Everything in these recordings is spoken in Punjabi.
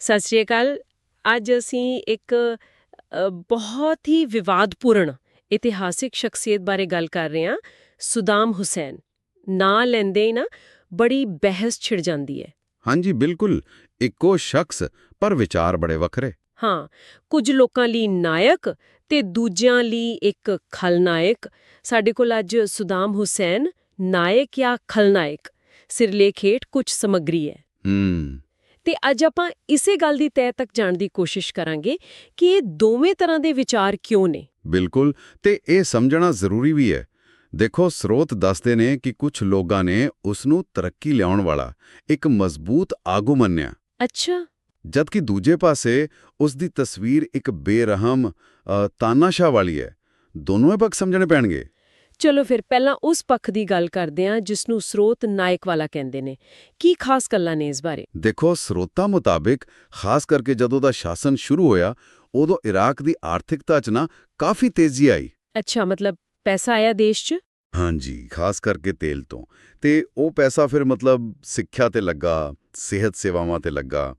ਸਤਿ ਸ਼੍ਰੀ ਅਕਾਲ। ਅੱਜ ਅਸੀਂ ਇੱਕ ਬਹੁਤ ਹੀ ਵਿਵਾਦਪੂਰਨ ਇਤਿਹਾਸਿਕ ਸ਼ਖਸੀਅਤ ਬਾਰੇ ਗੱਲ ਕਰ ਰਹੇ ਹਾਂ ਸੁਦਾਮ ਹੁਸੈਨ। ਨਾਂ ਲੈਂਦੇ ਹੀ ਨਾ ਬੜੀ ਬਹਿਸ ਛਿੜ ਜਾਂਦੀ ਹੈ। ਹਾਂਜੀ ਬਿਲਕੁਲ। ਇੱਕੋ ਸ਼ਖਸ ਪਰ ਵਿਚਾਰ ਬੜੇ ਵੱਖਰੇ। ਹਾਂ ਕੁਝ ਲੋਕਾਂ ਲਈ ਨਾਇਕ ਤੇ ਦੂਜਿਆਂ ਲਈ ਇੱਕ ਖਲਨਾਇਕ। ਸਾਡੇ ਕੋਲ ਅੱਜ ਸੁਦਾਮ ਹੁਸੈਨ ਨਾਇਕ ਜਾਂ ਖਲਨਾਇਕ ਸਿਰਲੇਖ ਹੇਠ ਕੁਝ ਸਮੱਗਰੀ ਹੈ। ਹੂੰ। ਤੇ ਅੱਜ ਆਪਾਂ ਇਸੇ ਗੱਲ ਦੀ ਤਹਿ ਤੱਕ ਜਾਣ ਦੀ ਕੋਸ਼ਿਸ਼ ਕਰਾਂਗੇ ਕਿ ਇਹ ਦੋਵੇਂ ਤਰ੍ਹਾਂ ਦੇ ਵਿਚਾਰ ਕਿਉਂ ਨੇ। ਬਿਲਕੁਲ ਤੇ ਇਹ ਸਮਝਣਾ ਜ਼ਰੂਰੀ ਵੀ ਹੈ। ਦੇਖੋ ਸਰੋਤ ਦੱਸਦੇ ਨੇ ਕਿ ਕੁਝ ਲੋਕਾਂ ਨੇ ਉਸ ਨੂੰ ਤਰੱਕੀ ਲਿਆਉਣ ਵਾਲਾ ਇੱਕ ਮਜ਼ਬੂਤ ਆਗੂ ਮੰਨਿਆ। ਅੱਛਾ। ਜਦਕਿ ਦੂਜੇ ਪਾਸੇ ਉਸ ਦੀ ਤਸਵੀਰ ਇੱਕ ਬੇਰਹਮ ਤਾਨਾਸ਼ਾਹ ਵਾਲੀ ਹੈ। ਦੋਨੋਂ ਪੱਖ ਸਮਝਣੇ ਪੈਣਗੇ। ਚਲੋ ਫਿਰ ਪਹਿਲਾਂ ਉਸ ਪੱਖ ਦੀ ਗੱਲ ਕਰਦੇ ਹਾਂ ਜਿਸ ਨੂੰ ਸਰੋਤ ਨਾਇਕ ਵਾਲਾ ਕਹਿੰਦੇ ਨੇ। ਕੀ ਖਾਸ ਗੱਲਾਂ ਨੇ ਇਸ ਬਾਰੇ? ਦੇਖੋ ਸਰੋਤਾਂ ਮੁਤਾਬਿਕ ਖਾਸ ਕਰਕੇ ਜਦੋਂ ਦਾ ਸ਼ਾਸਨ ਸ਼ੁਰੂ ਹੋਇਆ ਉਦੋਂ ਇਰਾਕ ਦੀ ਆਰਥਿਕਤਾ 'ਚ ਨਾ ਕਾਫੀ ਤੇਜ਼ੀ ਆਈ। ਅੱਛਾ ਮਤਲਬ ਪੈਸਾ ਆਇਆ ਦੇਸ਼ 'ਚ? ਹਾਂਜੀ ਖਾਸ ਕਰਕੇ ਤੇਲ ਤੋਂ। ਤੇ ਉਹ ਪੈਸਾ ਫਿਰ ਮਤਲਬ ਸਿੱਖਿਆ ਤੇ ਲੱਗਾ ਸਿਹਤ ਸੇਵਾਵਾਂ ਤੇ ਲੱਗਾ।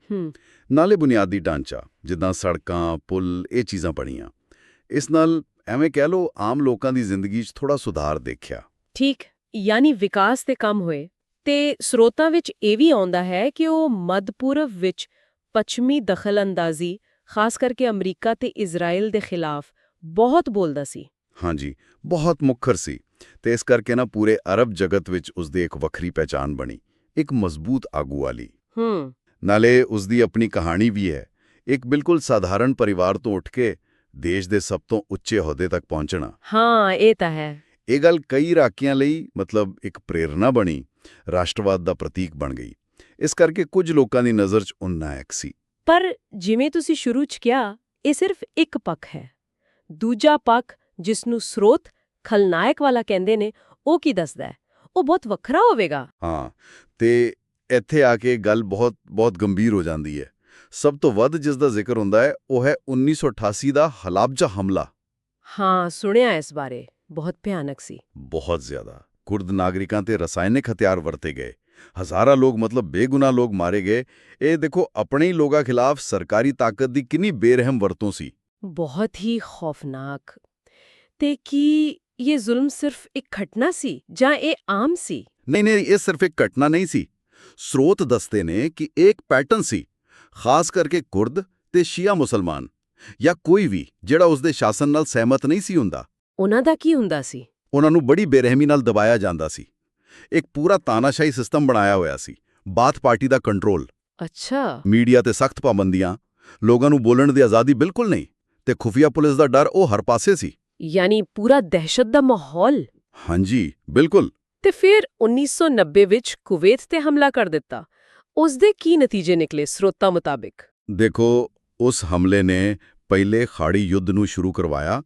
ਨਾਲੇ ਬੁਨਿਆਦੀ ਢਾਂਚਾ ਜਿੱਦਾਂ ਸੜਕਾਂ ਪੁਲ ਇਹ ਚੀਜ਼ਾਂ ਬਣੀਆਂ। ਇਸ ਨਾਲ ਐਵੇਂ ਕਹਿ ਲਓ ਆਮ ਲੋਕਾਂ ਦੀ ਜ਼ਿੰਦਗੀ 'ਚ ਥੋੜਾ ਸੁਧਾਰ ਦੇਖਿਆ। ਠੀਕ ਯਾਨੀ ਵਿਕਾਸ ਤੇ ਕੰਮ ਹੋਏ। ਤੇ ਸਰੋਤਾਂ ਵਿੱਚ ਇਹ ਵੀ ਆਉਂਦਾ ਹੈ ਕਿ ਉਹ ਮੱਧ ਪੂਰਬ ਵਿੱਚ ਪੱਛਮੀ ਦਖਲਅੰਦਾਜ਼ੀ ਖਾਸ ਕਰਕੇ ਅਮਰੀਕਾ ਤੇ ਇਜ਼ਰਾਈਲ ਦੇ ਖਿਲਾਫ ਬਹੁਤ ਬੋਲਦਾ ਸੀ। ਹਾਂਜੀ ਬਹੁਤ ਮੁਖਰ ਸੀ। ਤੇ ਇਸ ਕਰਕੇ ਨਾ ਪੂਰੇ ਅਰਬ ਜਗਤ ਵਿੱਚ ਉਸ ਦੀ ਇੱਕ ਵੱਖਰੀ ਪਹਿਚਾਨ ਬਣੀ ਇੱਕ ਮਜ਼ਬੂਤ ਆਗੂ ਵਾਲੀ। ਹੂੰ। ਨਾਲੇ ਉਸ ਦੀ ਆਪਣੀ ਕਹਾਣੀ ਵੀ ਹੈ। ਇੱਕ ਬਿਲਕੁਲ ਸਾਧਾਰਨ ਪਰਿਵਾਰ ਤੋਂ ਉੱਠ ਕੇ ਦੇਸ਼ ਦੇ ਸਭ ਤੋਂ ਉੱਚੇ ਅਹੁਦੇ ਤੱਕ ਪਹੁੰਚਣਾ। ਹਾਂ ਇਹ ਤਾਂ ਹੈ। ਇਹ ਗੱਲ ਕਈ ਇਰਾਕੀਆਂ ਲਈ ਮਤਲਬ ਇੱਕ ਪ੍ਰੇਰਣਾ ਬਣੀ ਰਾਸ਼ਟਰਵਾਦ ਦਾ ਪ੍ਰਤੀਕ ਬਣ ਗਈ। ਇਸ ਕਰਕੇ ਕੁਝ ਲੋਕਾਂ ਦੀ ਨਜ਼ਰ 'ਚ ਉਹ ਨਾਇਕ ਸੀ। ਪਰ ਜਿਵੇਂ ਤੁਸੀਂ ਸ਼ੁਰੂ 'ਚ ਕਿਹਾ ਇਹ ਸਿਰਫ ਇੱਕ ਪੱਖ ਹੈ। ਦੂਜਾ ਪੱਖ ਜਿਸ ਨੂੰ ਸਰੋਤ ਖਲਨਾਇਕ ਵਾਲਾ ਕਹਿੰਦੇ ਨੇ ਉਹ ਕੀ ਦੱਸਦਾ ਹੈ? ਉਹ ਬਹੁਤ ਵੱਖਰਾ ਹੋਵੇਗਾ। ਹਾਂ ਤੇ ਇੱਥੇ ਆ ਕੇ ਗੱਲ ਬਹੁਤ ਬਹੁਤ ਗੰਭੀਰ ਹੋ ਜਾਂਦੀ ਹੈ। ਸਭ ਤੋਂ ਵੱਧ ਜਿਸ ਦਾ ਜ਼ਿਕਰ ਹੁੰਦਾ ਹੈ ਉਹ ਹੈ 1988 ਦਾ ਹਲਾਬਜਾ ਹਮਲਾ। ਹਾਂ ਸੁਣਿਆ ਇਸ ਬਾਰੇ। ਬਹੁਤ ਭਿਆਨਕ ਸੀ। ਬਹੁਤ ਜ਼ਿਆਦਾ। ਕੁਰਦ ਨਾਗਰਿਕਾਂ ਤੇ ਰਸਾਇਣਿਕ ਹਥਿਆਰ ਵਰਤੇ ਗਏ। ਹਜ਼ਾਰਾਂ ਲੋਕ ਮਤਲਬ ਬੇਗੁਨਾਹ ਲੋਕ ਮਾਰੇ ਗਏ। ਇਹ ਦੇਖੋ ਆਪਣੇ ਹੀ ਲੋਕਾਂ ਖਿਲਾਫ ਸਰਕਾਰੀ ਤਾਕਤ ਦੀ ਕਿੰਨੀ ਬੇਰਹਿਮ ਵਰਤੋਂ ਸੀ। ਬਹੁਤ ਹੀ ਖੌਫਨਾਕ। ਤੇ ਕੀ ਇਹ ਜ਼ੁਲਮ ਸਿਰਫ ਇੱਕ ਘਟਨਾ ਸੀ ਜਾਂ ਇਹ ਆਮ ਸੀ? ਨਹੀਂ ਨਹੀਂ ਇਹ ਸਿਰਫ ਇੱਕ ਘਟਨਾ ਨਹੀਂ ਸੀ। ਸਰੋਤ ਦੱਸਦੇ ਨੇ ਕਿ ਇੱਕ ਪੈਟਰਨ ਸੀ। ਖਾਸ ਕਰਕੇ ਕੁਰਦ ਤੇ ਸ਼ੀਆ ਮੁਸਲਮਾਨ ਜਾਂ ਕੋਈ ਵੀ ਜਿਹੜਾ ਉਸ ਦੇ ਸ਼ਾਸਨ ਨਾਲ ਸਹਿਮਤ ਨਹੀਂ ਸੀ ਹੁੰਦਾ। ਉਹਨਾਂ ਦਾ ਕੀ ਹੁੰਦਾ ਸੀ? ਉਹਨਾਂ ਨੂੰ ਬੜੀ ਬੇਰਹਿਮੀ ਨਾਲ ਦਬਾਇਆ ਜਾਂਦਾ ਸੀ। ਇੱਕ ਪੂਰਾ ਤਾਨਾਸ਼ਾਹੀ ਸਿਸਟਮ ਬਣਾਇਆ ਹੋਇਆ ਸੀ। ਬਾਥ ਪਾਰਟੀ ਦਾ ਕੰਟਰੋਲ। ਅੱਛਾ। ਮੀਡੀਆ ਤੇ ਸਖਤ ਪਾਬੰਦੀਆਂ। ਲੋਕਾਂ ਨੂੰ ਬੋਲਣ ਦੀ ਆਜ਼ਾਦੀ ਬਿਲਕੁਲ ਨਹੀਂ ਤੇ ਖੁਫੀਆ ਪੁਲਿਸ ਦਾ ਡਰ ਉਹ ਹਰ ਪਾਸੇ ਸੀ। ਯਾਨੀ ਪੂਰਾ ਦਹਿਸ਼ਤ ਦਾ ਮਾਹੌਲ? ਹਾਂਜੀ ਬਿਲਕੁਲ। ਤੇ ਫਿਰ 1990 ਵਿੱਚ ਕੁਵੈਤ ਤੇ ਹਮਲਾ ਕਰ ਦਿੱਤਾ। ਉਸ ਦੇ ਕੀ ਨਤੀਜੇ ਨਿਕਲੇ ਸਰੋਤਾਂ ਮੁਤਾਬਿਕ? ਦੇਖੋ ਉਸ ਹਮਲੇ ਨੇ ਪਹਿਲੇ ਖਾੜੀ ਯੁੱਧ ਨੂੰ ਸ਼ੁਰੂ ਕਰਵਾਇਆ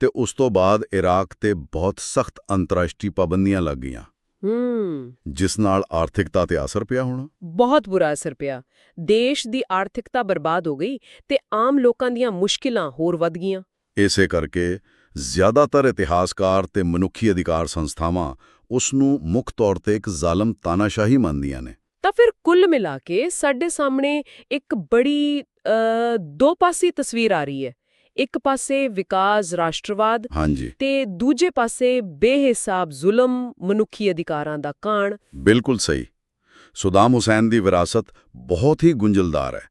ਤੇ ਉਸ ਤੋਂ ਬਾਅਦ ਇਰਾਕ ਤੇ ਬਹੁਤ ਸਖਤ ਅੰਤਰਰਾਸ਼ਟਰੀ ਪਾਬੰਦੀਆਂ ਲੱਗ ਗਈਆਂ। ਹੂੰ। ਜਿਸ ਨਾਲ ਆਰਥਿਕਤਾ ਤੇ ਅਸਰ ਪਿਆ ਹੋਣਾ। ਬਹੁਤ ਬੁਰਾ ਅਸਰ ਪਿਆ। ਦੇਸ਼ ਦੀ ਆਰਥਿਕਤਾ ਬਰਬਾਦ ਹੋ ਗਈ ਤੇ ਆਮ ਲੋਕਾਂ ਦੀਆਂ ਮੁਸ਼ਕਿਲਾਂ ਹੋਰ ਵੱਧ ਗਈਆਂ। ਇਸੇ ਕਰਕੇ ਜ਼ਿਆਦਾਤਰ ਇਤਿਹਾਸਕਾਰ ਤੇ ਮਨੁੱਖੀ ਅਧਿਕਾਰ ਸੰਸਥਾਵਾਂ ਉਸ ਨੂੰ ਮੁੱਖ ਤੌਰ ਤੇ ਇੱਕ ਜ਼ਾਲਮ ਤਾਨਾਸ਼ਾਹੀ ਮੰਨਦੀਆਂ ਨੇ। ਤਾਂ ਫਿਰ ਕੁੱਲ ਮਿਲਾ ਕੇ ਸਾਡੇ ਸਾਹਮਣੇ ਇੱਕ ਬੜੀ ਦੋ ਪਾਸੀ ਤਸਵੀਰ ਆ ਰਹੀ ਹੈ। ਇੱਕ ਪਾਸੇ ਵਿਕਾਸ ਰਾਸ਼ਟਰਵਾਦ ਤੇ ਦੂਜੇ ਪਾਸੇ ਬੇਹਿਸਾਬ ਜ਼ੁਲਮ ਮਨੁੱਖੀ ਅਧਿਕਾਰਾਂ ਦਾ ਕਾਣ ਬਿਲਕੁਲ ਸਹੀ। ਸੁਦਾਮ ਹੁਸੈਨ ਦੀ ਵਿਰਾਸਤ ਬਹੁਤ ਹੀ ਗੁੰਝਲਦਾਰ ਹੈ।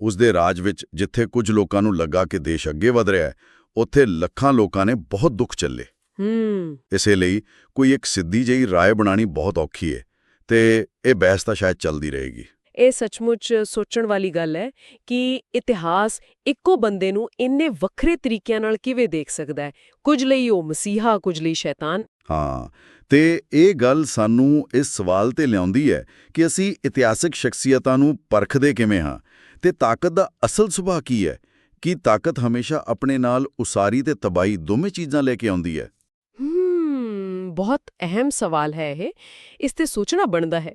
ਉਸ ਦੇ ਰਾਜ ਵਿੱਚ ਜਿੱਥੇ ਕੁਝ ਲੋਕਾਂ ਨੂੰ ਲੱਗਾ ਕਿ ਦੇਸ਼ ਅੱਗੇ ਵਧ ਰਿਹਾ ਹੈ ਉੱਥੇ ਲੱਖਾਂ ਲੋਕਾਂ ਨੇ ਬਹੁਤ ਦੁੱਖ ਚੱਲੇ ਹੂੰ। ਇਸੇ ਲਈ ਕੋਈ ਇੱਕ ਸਿੱਧੀ ਜਿਹੀ ਰਾਏ ਬਣਾਣੀ ਬਹੁਤ ਔਖੀ ਹੈ। ਤੇ ਇਹ ਬਹਿਸ ਤਾਂ ਸ਼ਾਇਦ ਚੱਲਦੀ ਰਹੇਗੀ। ਇਹ ਸੱਚਮੁੱਚ ਸੋਚਣ ਵਾਲੀ ਗੱਲ ਹੈ ਕਿ ਇਤਿਹਾਸ ਇੱਕੋ ਬੰਦੇ ਨੂੰ ਇੰਨੇ ਵੱਖਰੇ ਤਰੀਕਿਆਂ ਨਾਲ ਕਿਵੇਂ ਦੇਖ ਸਕਦਾ ਹੈ? ਕੁਝ ਲਈ ਉਹ ਮਸੀਹਾ ਕੁਝ ਲਈ ਸ਼ੈਤਾਨ। ਹਾਂ ਤੇ ਇਹ ਗੱਲ ਸਾਨੂੰ ਇਸ ਸਵਾਲ ਤੇ ਲਿਆਉਂਦੀ ਹੈ ਕਿ ਅਸੀਂ ਇਤਿਹਾਸਕ ਸ਼ਖਸੀਅਤਾਂ ਨੂੰ ਪਰਖਦੇ ਕਿਵੇਂ ਹਾਂ ਤੇ ਤਾਕਤ ਦਾ ਅਸਲ ਸੁਭਾਅ ਕੀ ਹੈ? ਕੀ ਤਾਕਤ ਹਮੇਸ਼ਾ ਆਪਣੇ ਨਾਲ ਉਸਾਰੀ ਤੇ ਤਬਾਈ ਦੋਵੇਂ ਚੀਜ਼ਾਂ ਲੈ ਕੇ ਆਉਂਦੀ ਹੈ ਹੂੰ? ਬਹੁਤ ਅਹਿਮ ਸਵਾਲ ਹੈ ਇਹ ਇਸ ਤੇ ਸੋਚਣਾ ਬਣਦਾ ਹੈ।